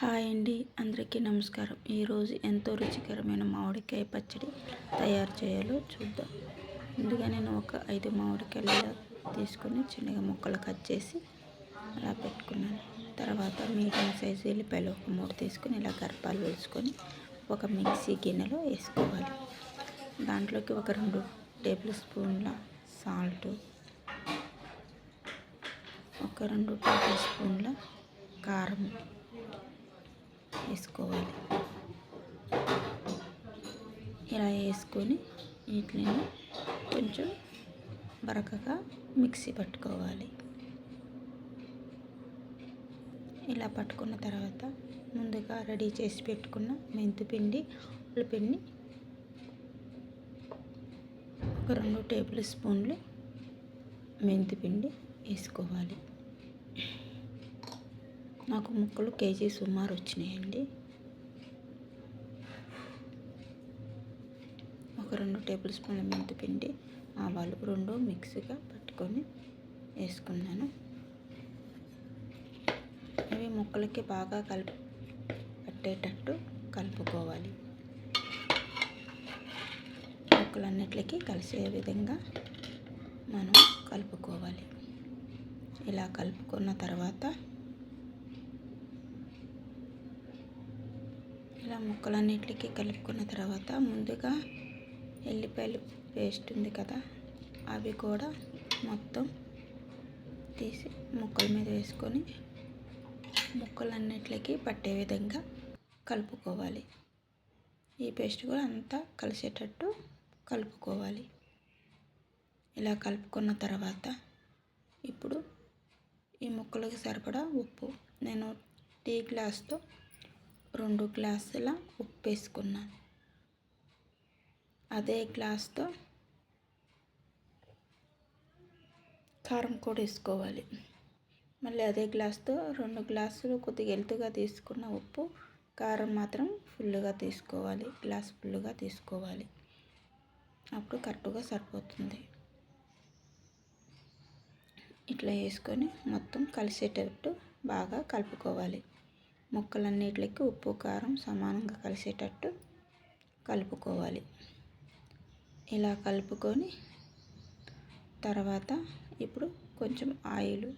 Hi అండి అందరికీ నమస్కారం. ఈరోజు ఎంతో రుచికరమైన మామిడికాయ పచ్చడి తయారు చేయాలో చూద్దాం. ముందుగా నేను ఒక ఐదు మామిడికాయలు తీసుకొని చిన్నగా ముక్కలు కట్ చేసి అలా పెట్టుకున్నాను. తర్వాత మీడియం సైజు ఎల్లిపాయలు ఒక మూడు తీసుకొని ఇలా గర్భాలు వేసుకొని ఒక మిక్సీ గిన్నెలో వేసుకోవాలి. దాంట్లోకి ఒక రెండు టేబుల్ స్పూన్ల సాల్ట్ ఒక రెండు టేబుల్ స్పూన్ల కారం వేసుకోవాలి. ఇలా వేసుకొని వీటిని కొంచెం బరకగా మిక్సీ పట్టుకోవాలి. ఇలా పట్టుకున్న తర్వాత ముందుగా రెడీ చేసి పెట్టుకున్న మెంతిపిండి ఉల్లిపిండి ఒక రెండు టేబుల్ స్పూన్లు మెంతిపిండి వేసుకోవాలి. నాకు ముక్కలు కేజీ సుమారు వచ్చినాయండి. ఒక రెండు టేబుల్ స్పూన్ల మెంతిపిండి ఆవాలు రెండు మిక్సీగా పట్టుకొని వేసుకున్నాను. ఇవి ముక్కలకి బాగా కలిపి పట్టేటట్టు కలుపుకోవాలి. ముక్కలన్నిటికీ కలిసే విధంగా మనం కలుపుకోవాలి. ఇలా కలుపుకున్న తర్వాత ఇలా ముక్కలన్నిటికీ కలుపుకున్న తర్వాత ముందుగా ఎల్లిపాయలు పేస్ట్ ఉంది కదా అవి కూడా మొత్తం తీసి ముక్కల మీద వేసుకొని ముక్కలన్నిటికీ పట్టే విధంగా కలుపుకోవాలి. ఈ పేస్ట్ కూడా అంతా కలిసేటట్టు కలుపుకోవాలి. ఇలా కలుపుకున్న తర్వాత ఇప్పుడు ఈ ముక్కలకి సరిపడా ఉప్పు. నేను టీ గ్లాస్తో రెండు గ్లాసుల ఉప్పు వేసుకున్నాను అదే గ్లాస్తో కారం కూడా వేసుకోవాలి. మళ్ళీ అదే గ్లాస్తో రెండు గ్లాసులు కొద్దిగా ఎలుతుగా తీసుకున్న ఉప్పు కారం మాత్రం ఫుల్గా తీసుకోవాలి. గ్లాస్ ఫుల్గా తీసుకోవాలి. అప్పుడు కరెక్ట్గా సరిపోతుంది. ఇట్లా వేసుకొని మొత్తం కలిసేటట్టు బాగా కలుపుకోవాలి. ముక్కలన్నిటికి ఉప్పు కారం సమానంగా కలిసేటట్టు కలుపుకోవాలి. ఇలా కలుపుకొని తర్వాత ఇప్పుడు కొంచెం ఆయిల్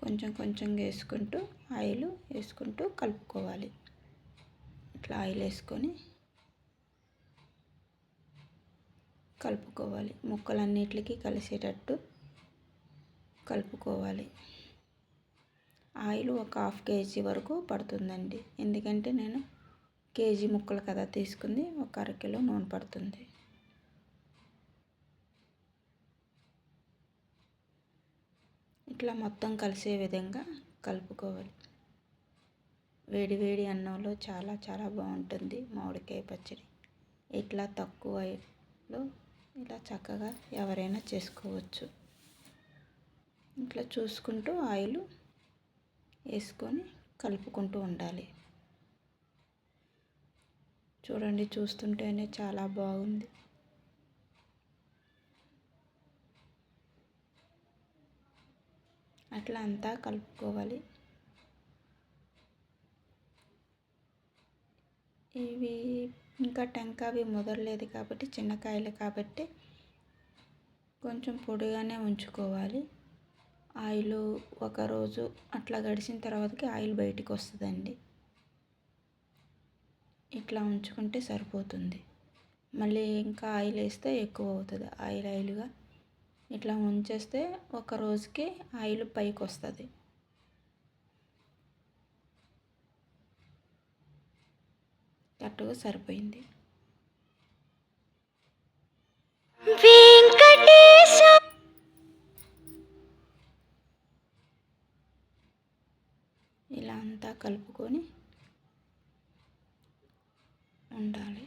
కొంచెం కొంచెం వేసుకుంటూ ఆయిల్ వేసుకుంటూ కలుపుకోవాలి. ఇట్లా ఆయిల్ వేసుకొని కలుపుకోవాలి. ముక్కలన్నిటికీ కలిసేటట్టు కలుపుకోవాలి. ఆయిల్ ఒక హాఫ్ కేజీ వరకు పడుతుందండి. ఎందుకంటే నేను కేజీ ముక్కలు కదా తీసుకుంది ఒక అరకిలో నూనె పడుతుంది. ఇట్లా మొత్తం కలిసే విధంగా కలుపుకోవాలి. వేడి వేడి అన్నంలో చాలా చాలా బాగుంటుంది మామిడికాయ పచ్చడి. ఇట్లా తక్కువలో ఇలా చక్కగా ఎవరైనా చేసుకోవచ్చు. ఇట్లా చూసుకుంటూ ఆయిల్ వేసుకొని కలుపుకుంటూ ఉండాలి. చూడండి చూస్తుంటేనే చాలా బాగుంది. అట్లా అంతా కలుపుకోవాలి. ఇవి ఇంకా టెంకావి ముదరలేదు కాబట్టి చిన్నకాయలు కాబట్టి కొంచెం పొడిగానే ఉంచుకోవాలి. ఆయిల్ ఒకరోజు అట్లా గడిచిన తర్వాతకి ఆయిల్ బయటికి వస్తుందండి. ఇట్లా ఉంచుకుంటే సరిపోతుంది. మళ్ళీ ఇంకా ఆయిల్ వేస్తే ఎక్కువ అవుతుంది. ఆయిల్ ఆయిల్గా ఇట్లా ఉంచేస్తే ఒక రోజుకి ఆయిల్ పైకి వస్తుంది. కరెక్ట్గా సరిపోయింది. కలుపుకొని ఉండాలి.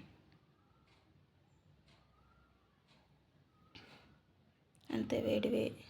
అంతే వేడి వేడి